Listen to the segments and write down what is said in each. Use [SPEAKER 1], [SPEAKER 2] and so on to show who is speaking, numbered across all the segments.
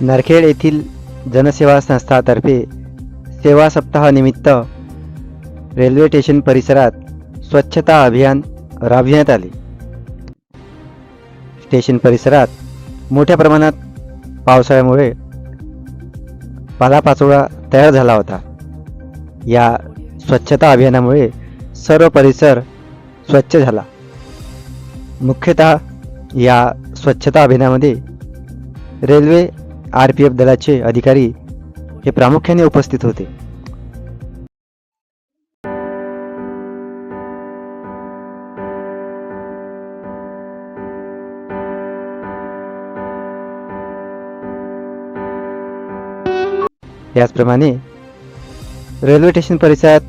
[SPEAKER 1] नरखेड येथील जनसेवा संस्थातर्फे सेवा सप्ताहानिमित्त रेल्वे स्टेशन परिसरात स्वच्छता अभियान राबविण्यात आले. स्टेशन परिसरात मोठ्या प्रमाणात पावसाळ्यामुळे पालापाचोळा तयार झाला होता. या स्वच्छता अभियानामुळे सर्व परिसर स्वच्छ झाला. मुख्यतः या स्वच्छता अभियानामध्ये रेल्वे आर पी एफ दलाचे अधिकारी हे प्रामुख्याने उपस्थित होते. याचप्रमाणे रेल्वे स्टेशन परिसरात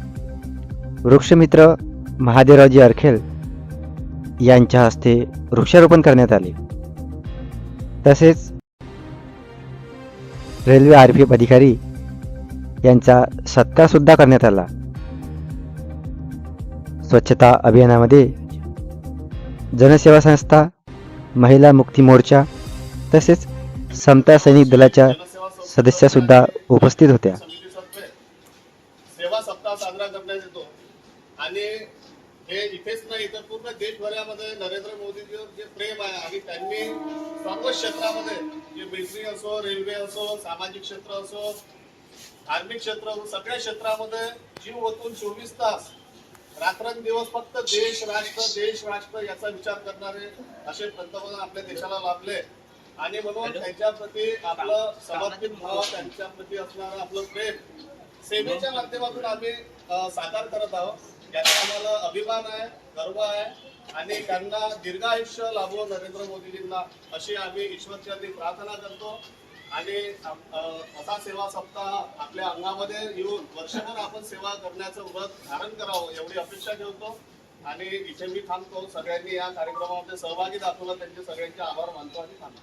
[SPEAKER 1] वृक्षमित्र महादेवरावजी अरखेल यांच्या हस्ते वृक्षारोपण करण्यात आले. तसेच रेल्वे आर पी एफ अधिकारी यांचा सत्कारसुद्धा करण्यात आला. स्वच्छता अभियानामध्ये जनसेवा संस्था महिला मुक्ती मोर्चा तसेच समता सैनिक दलाच्या सदस्यासुद्धा उपस्थित होत्या.
[SPEAKER 2] सेवा सप्ताह साजरा करण्यात येतो. आणि हे इथेच नाही तर पूर्ण देशभरामध्ये नरेंद्र मोदीजीवर जे प्रेम आहे आणि त्यांनी सर्व क्षेत्रामध्ये जे मिलिटरी असो रेल्वे असो सामाजिक क्षेत्र असो धार्मिक क्षेत्र असो सगळ्या क्षेत्रामध्ये जीव ओतून चोवीस तास रात्रंदिवस फक्त देश राष्ट्र देश राष्ट्र याचा विचार करणारे असे पंतप्रधान आपल्या देशाला लाभले. आणि म्हणून त्यांच्या प्रती आपलं समर्पित भाव त्यांच्या प्रती असणारं आपलं प्रेम सेवेच्या माध्यमातून आम्ही साकार करत आहोत. याचा आम्हाला अभिमान आहे गर्व आहे. आणि त्यांना दीर्घायुष्य लाभो नरेंद्र मोदीजींना अशी आम्ही ईश्वरचरणी प्रार्थना करतो. आणि असा सेवा सप्ताह आपल्या अंगामध्ये येऊन वर्षभर आपण सेवा करण्याचं व्रत धारण करावं एवढी अपेक्षा ठेवतो. आणि इथे मी थांबतो. सगळ्यांनी या कार्यक्रमामध्ये सहभागी दाखवला. त्यांचे सगळ्यांचे आभार मानतो आणि थांबतो.